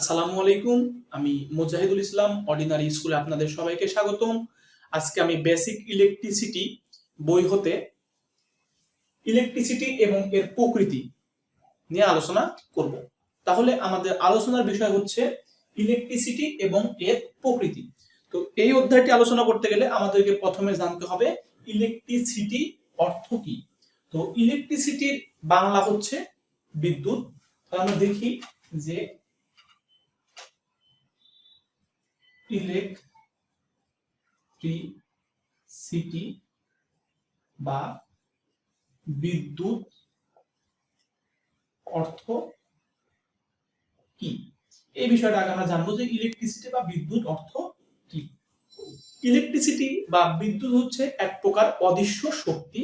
আসসালামু আলাইকুম। আমি মুজাহিদুল ইসলাম অর্ডিনারি স্কুলে আপনাদের সবাইকে স্বাগতম। আজকে আমি বেসিক ইলেকট্রিসিটি বই হতে ইলেকট্রিসিটি এবং এর প্রকৃতি নিয়ে আলোচনা করব। তাহলে আমাদের আলোচনার বিষয় হচ্ছে ইলেকট্রিসিটি এবং এর প্রকৃতি। তো এই অধ্যায়টি আলোচনা করতে গেলে আমাদেরকে প্রথমে জানতে হবে ইলেকট্রিসিটি অর্থ কি? তো ইলেকট্রিসিটির বাংলা হচ্ছে বিদ্যুৎ। আমরা দেখি যে ইলেকট্রিসিটি বা বিদ্যুৎ অর্থ কি? এই বিষয়টা আগে আমরা জানব যে ইলেকট্রিসিটি বা বিদ্যুৎ অর্থ কি? ইলেকট্রিসিটি বা বিদ্যুৎ হচ্ছে এক প্রকার অদৃশ্য শক্তি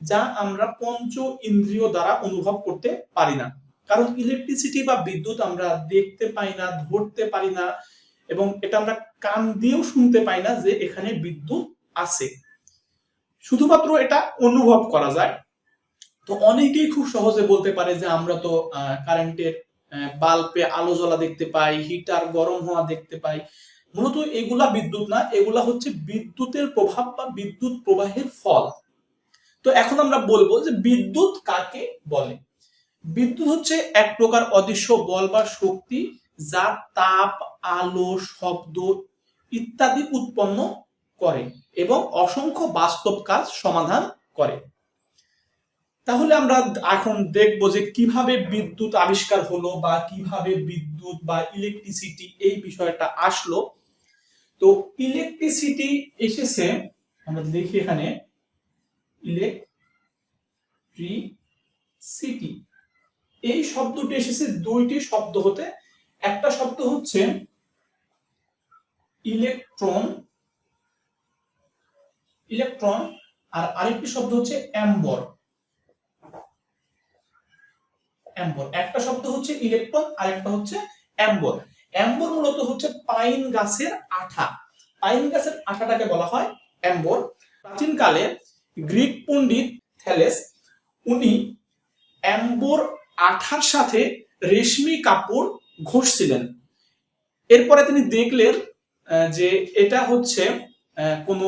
যা আমরা পঞ্চ ইন্দ্রিয় দ্বারা অনুভব করতে পারি না। কারণ ইলেকট্রিসিটি বা বিদ্যুৎ আমরা দেখতে পাই না, ধরতে পারি না এবং এটা আমরা কান দিয়েও শুনতে পাই না যে এখানে বিদ্যুৎ আছে। শুধুমাত্র এটা অনুভব করা যায়। তো অনেকেই খুব সহজে বলতে পারে যে আমরা তো কারেন্টের বাল্বে আলো জ্বলা দেখতে পাই, হিটার গরম হওয়া দেখতে পাই। মূলত এগুলা বিদ্যুৎ না, এগুলা হচ্ছে বিদ্যুতের প্রভাব বা বিদ্যুৎ প্রবাহের ফল। তো এখন আমরা বলব যে বিদ্যুৎ কাকে বলে? বিদ্যুৎ হচ্ছে এক প্রকার অদৃশ্য বল বা শক্তি যা তাপ আলো, শব্দ ইত্যাদি উৎপন্ন করে এবং অসংখ্য বাস্তব কাজ সমাধান করে। তাহলে আমরা এখন দেখব যে কীভাবে বিদ্যুৎ আবিষ্কার হলো বা কীভাবে বিদ্যুৎ বা ইলেকট্রিসিটি এই বিষয়টা আসলো। তো ইলেকট্রিসিটি এসেছে, আমরা দেখি এখানে ইলেকট্রিসিটি এই শব্দটি এসেছে দুইটি শব্দ হতে একটা শব্দ হচ্ছে ইলেকট্রন ইলেকট্রন, আর আরেকটি শব্দ হচ্ছে অ্যাম্বর। অ্যাম্বর, একটা শব্দ হচ্ছে ইলেকট্রন আর একটা হচ্ছে অ্যাম্বর। অ্যাম্বর মূলত হচ্ছে পাইন গাছের আঠা। পাইন গাছের আঠাটাকে বলা হয় অ্যাম্বর। প্রাচীনকালে গ্রিক পণ্ডিত থ্যালেস, উনি অ্যাম্বর আঠার সাথে রেশমি কাপড় ঘষছিলেন। এরপরে তিনি দেখলেন যে এটা হচ্ছে কোনো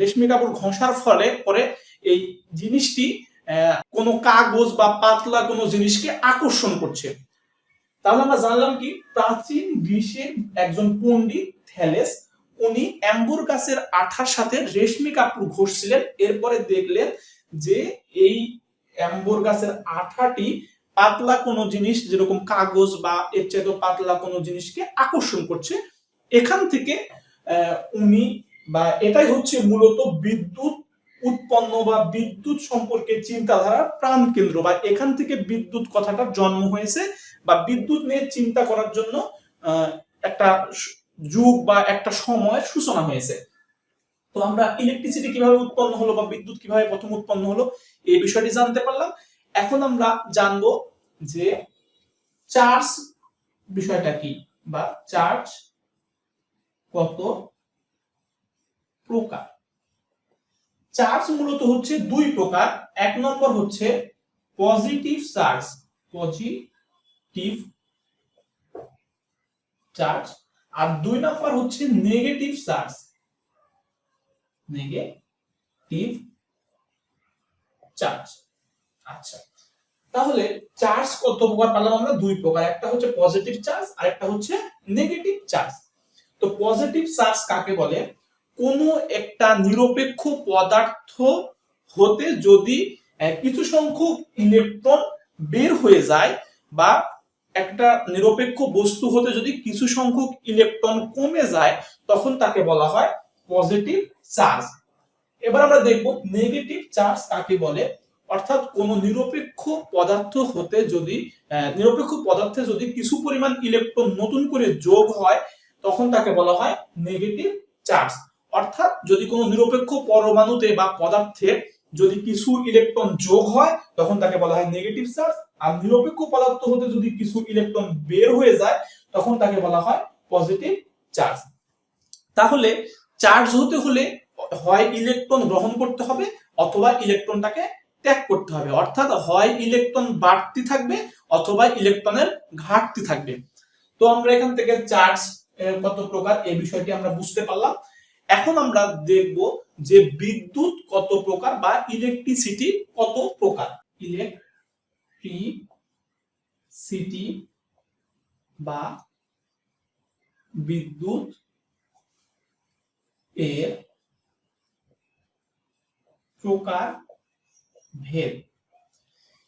রেশমি কাপড় ঘষার ফলে পরে এই জিনিসটি কোনো কাগজ বা পাতলা কোনো জিনিসকে আকর্ষণ করছে। তাহলে আমরা জানলাম কি, প্রাচীন গ্রীসের একজন পণ্ডিত থ্যালেস, উনি অ্যাম্বুর গাছের আঠার সাথে রেশমি কাপড় ঘষছিলেন। এরপরে দেখলেন যে এই অ্যাম্বুর গাছের আঠাটি পাতলা কোনো জিনিস, যেরকম কাগজ বা এর চাইতে পাতলা কোনো জিনিসকে আকর্ষণ করছে, এখান থেকে উনি বা এটাই হচ্ছে মূলত বিদ্যুৎ উৎপন্ন বা বিদ্যুৎ সম্পর্কে চিন্তাধারার প্রাণ কেন্দ্র বা এখান থেকে বিদ্যুৎ কথাটার জন্ম হয়েছে বা বিদ্যুৎ নিয়ে চিন্তা করার জন্য একটা যুগ বা একটা সময়ের সূচনা হয়েছে। তো আমরা ইলেকট্রিসিটি কীভাবে উৎপন্ন হলো বা বিদ্যুৎ কীভাবে প্রথম উৎপন্ন হলো, এই বিষয়টি জানতে পারলাম। এখন আমরা জানব যে চার্জ বিষয়টা কি বা চার্জ কত প্রকার? চার্জ মূলত হচ্ছে দুই প্রকার। এক নম্বর হচ্ছে পজিটিভ চার্জ পজিটিভ চার্জ। আর দুই নম্বর হচ্ছে নেগেটিভ চার্জ। Negative charge. আচ্ছা। তাহলে চার্জ কত প্রকার পেলাম আমরা? দুই প্রকার। একটা হচ্ছে পজিটিভ চার্জ আর একটা হচ্ছে নেগেটিভ চার্জ তো পজিটিভ চার্জ কাকে বলে? কোনো একটা নিরপেক্ষ পদার্থ হতে যদি কিছু সংখ্যক ইলেকট্রন বের হয়ে যায় বা একটা নিরপেক্ষ বস্তু হতে যদি কিছু সংখ্যক ইলেকট্রন কমে যায়, তখন তাকে বলা হয় পজিটিভ চার্জ এবার আমরা দেখব নেগেটিভ চার্জ কাকে বলে? অর্থাৎ কোন নিরপেক্ষ পদার্থ হতে যদি নিরপেক্ষ পদার্থে যদি কিছু পরিমাণ ইলেকট্রন নতুন করে যোগ হয়, তখন তাকে বলা হয় নেগেটিভ চার্জ অর্থাৎ যদি কোনো নিরপেক্ষ পরমাণুতে বা পদার্থে যদি কিছু ইলেকট্রন যোগ হয়, তখন তাকে বলা হয় নেগেটিভ চার্জ আর নিরপেক্ষ পদার্থ হতে যদি কিছু ইলেকট্রন বের হয়ে যায়, তখন তাকে বলা হয় পজিটিভ চার্জ তাহলে চার্জ হতে হলে হয় ইলেকট্রন গ্রহণ করতে হবে, অথবা ইলেকট্রনটাকে ত্যাগ করতে হবে। অর্থাৎ হয় ইলেকট্রন বাড়তি থাকবে অথবা ইলেকট্রনের ঘাটতি থাকবে। তো আমরা এখান থেকে চার্জ কত প্রকার, এই বিষয়টি আমরা বুঝতে পারলাম। এখন আমরা দেখব যে বিদ্যুৎ কত প্রকার বা ইলেকট্রিসিটি কত প্রকার। ইলেকট্রিসিটি বা বিদ্যুৎ এর প্রকার ভেদ।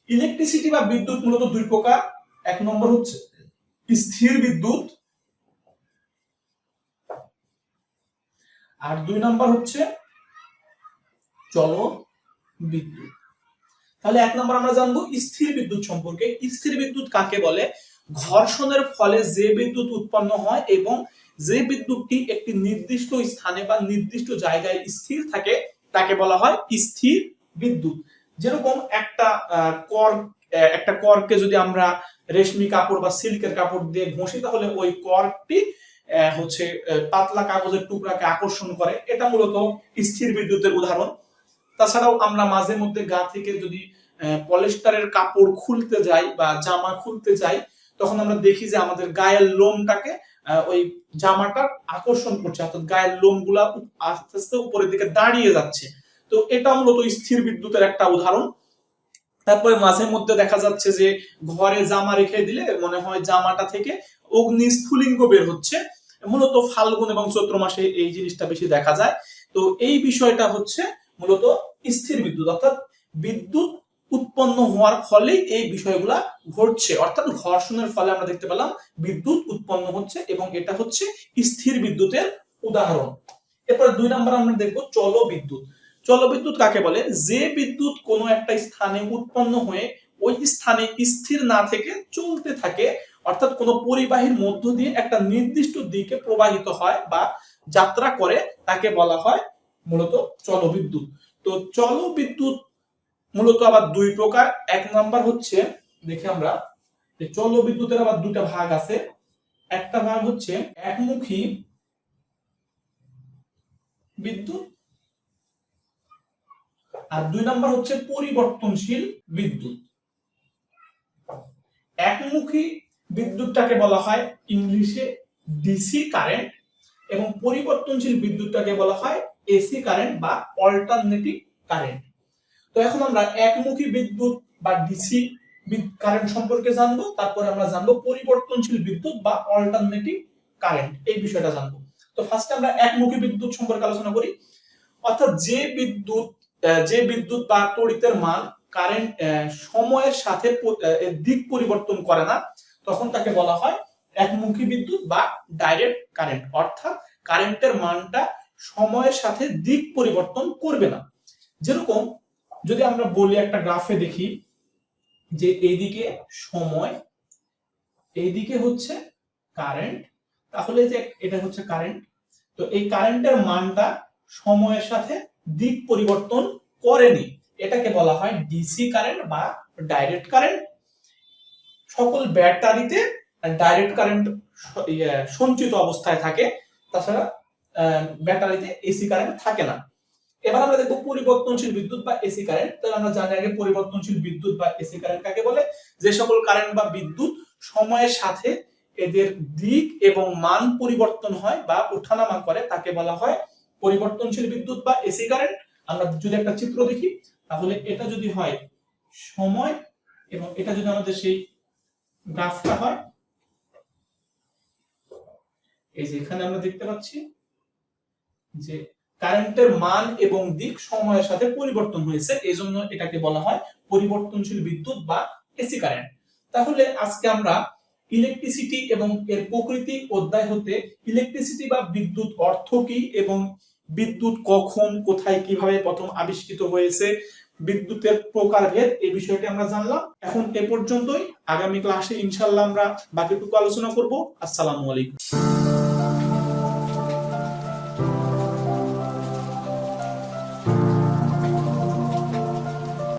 ইলেকট্রিসিটি বা বিদ্যুৎ মূলত দুই প্রকার। এক নম্বর হচ্ছে স্থির বিদ্যুৎ। আর দুই নম্বর হচ্ছে চল বিদ্যুৎ। তাহলে এক নম্বর আমরা জানব স্থির বিদ্যুৎ সম্পর্কে। স্থির বিদ্যুৎ কাকে বলে? ঘর্ষণের ফলে যে বিদ্যুৎ উৎপন্ন হয় এবং যে বিদ্যুৎটি একটি নির্দিষ্ট স্থানে বা নির্দিষ্ট জায়গায় স্থির থাকে, তাকে বলা হয় স্থির বিদ্যুৎ। যেরকম একটা কর একটা করকে যদি আমরা রেশমি কাপড় বা সিল্কের কাপড় দিয়ে ঘষি, তাহলে ওই করটি হচ্ছে পাতলা কাগজের টুকরাকে আকর্ষণ করে। এটা মূলত স্থির বিদ্যুতের উদাহরণ। তাছাড়াও আমরা মাঝে মধ্যে গা থেকে যদি পলিস্টারের কাপড় খুলতে যাই বা জামা খুলতে যাই, তখন আমরা দেখি যে আমাদের গায়ের লোমটাকে ওই জামাটা আকর্ষণ করছে। অর্থাৎ গায়ের লোমগুলা আস্তে আস্তে উপরের দিকে দাঁড়িয়ে যাচ্ছে। তো এটা মূলত স্থির বিদ্যুতের একটা উদাহরণ। তারপরে মাঝে মধ্যে দেখা যাচ্ছে যে ঘরে জামা রেখে দিলে মনে হয় জামাটা থেকে অগ্নি স্ফুলিঙ্গ বের হচ্ছে। মূলত ফাল্গুন এবং চৈত্র মাসে এই জিনিসটা বেশি দেখা যায়। তো এই বিষয়টা হচ্ছে মূলত স্থির বিদ্যুৎ। অর্থাৎ বিদ্যুৎ উৎপন্ন হওয়ার ফলে এই বিষয়গুলা ঘটছে। অর্থাৎ ঘর্ষণের ফলে আমরা দেখতে পেলাম বিদ্যুৎ উৎপন্ন হচ্ছে এবং এটা হচ্ছে স্থির বিদ্যুতের উদাহরণ। এরপর দুই নম্বর আমরা দেখব চল বিদ্যুৎ জলবিদ্যুৎ কাকে বলে? যে বিদ্যুৎ কোনো একটা স্থানে উৎপন্ন হয়ে ওই স্থানে স্থির না থেকে চলতে থাকে, অর্থাৎ কোনো পরিবাহীর মধ্য দিয়ে একটা নির্দিষ্ট দিকে প্রবাহিত হয় বা যাত্রা করে, তাকে বলা হয় মূলত জলবিদ্যুৎ তো জলবিদ্যুৎ মূলত আবার দুই প্রকার। এক নাম্বার হচ্ছে, দেখি আমরা, যে জলবিদ্যুতের আবার দুটা ভাগ আছে। একটা ভাগ হচ্ছে একমুখী বিদ্যুৎ আর দুই নাম্বার হচ্ছে পরিবর্তনশীল বিদ্যুৎ। একমুখী বিদ্যুৎটাকে বলা হয় ইংলিশে ডিসি কারেন্ট এবং পরিবর্তনশীল বিদ্যুৎটাকে বলা হয় এসি কারেন্ট বা অল্টারনেটিভ কারেন্ট। তো এখন আমরা একমুখী বিদ্যুৎ বা ডিসি কারেন্ট সম্পর্কে জানব, তারপরে আমরা জানব পরিবর্তনশীল বিদ্যুৎ বা অল্টারনেটিভ কারেন্ট, এই বিষয়টা জানব। তো ফার্স্টে আমরা একমুখী বিদ্যুৎ সম্পর্কে আলোচনা করি। অর্থাৎ যে বিদ্যুৎ যে বিদ্যুৎ বা তড়িতের মান কারেন্ট সময়ের সাথে দিক পরিবর্তন করে না, তখন তাকে বলা হয় একমুখী বিদ্যুৎ বা ডাইরেক্ট কারেন্ট অর্থাৎ কারেন্টের মানটা সময়ের সাথে দিক পরিবর্তন করবে না। যেরকম যদি আমরা বলি একটা গ্রাফে দেখি যে এইদিকে সময়, এইদিকে হচ্ছে কারেন্ট তাহলে যে এটা হচ্ছে কারেন্ট তো এই কারেন্টের মানটা সময়ের সাথে দিক পরিবর্তন করেনি। এটাকে বলা হয় ডিসি কারেন্ট বা ডাইরেক্ট কারেন্ট সকল ব্যাটারিতে ডাইরেক্ট কারেন্ট সঞ্চিত অবস্থায় থাকে। তাছাড়া ব্যাটারিতে এসি কারেন্ট থাকে না। এবার আমরা দেখব পরিবর্তনশীল বিদ্যুৎ বা এসি কারেন্ট তাহলে আমরা জানি আগে পরিবর্তনশীল বিদ্যুৎ বা এসি কারেন্ট কাকে বলে? যে সকল কারেন্ট বা বিদ্যুৎ সময়ের সাথে এদের দিক এবং মান পরিবর্তন হয় বা ওঠানামা করে, তাকে বলা হয় পরিবর্তনশীল বিদ্যুৎ বা এসি কারেন্ট, আমরা যদি একটা চিত্র দেখি, তাহলে এটা যদি হয় সময় এবং এটা যদি আমাদের সেই গ্রাফটা হয়, এই যে এখানে আমরা দেখতে পাচ্ছি যে কারেন্টের মান এবং দিক সময়ের সাথে পরিবর্তন হয়েছে এই জন্য এটাকে বলা হয় পরিবর্তনশীল বিদ্যুৎ বা এসি কারেন্ট। তাহলে আজকে আমরা ইলেকট্রিসিটি এবং এর প্রকৃতি অধ্যায় হতে ইলেকট্রিসিটি বা বিদ্যুৎ অর্থ কি এবং বিদ্যুৎ কখন, কোথায়, কীভাবে প্রথম আবিষ্কৃত হয়েছে, বিদ্যুতের প্রকারভেদ এই বিষয়টি আমরা জানলাম। এখন এ পর্যন্তই। আগামী ক্লাসে ইনশাল্লাহ আমরা বাকিটুকু আলোচনা করব। আসসালামু আলাইকুম।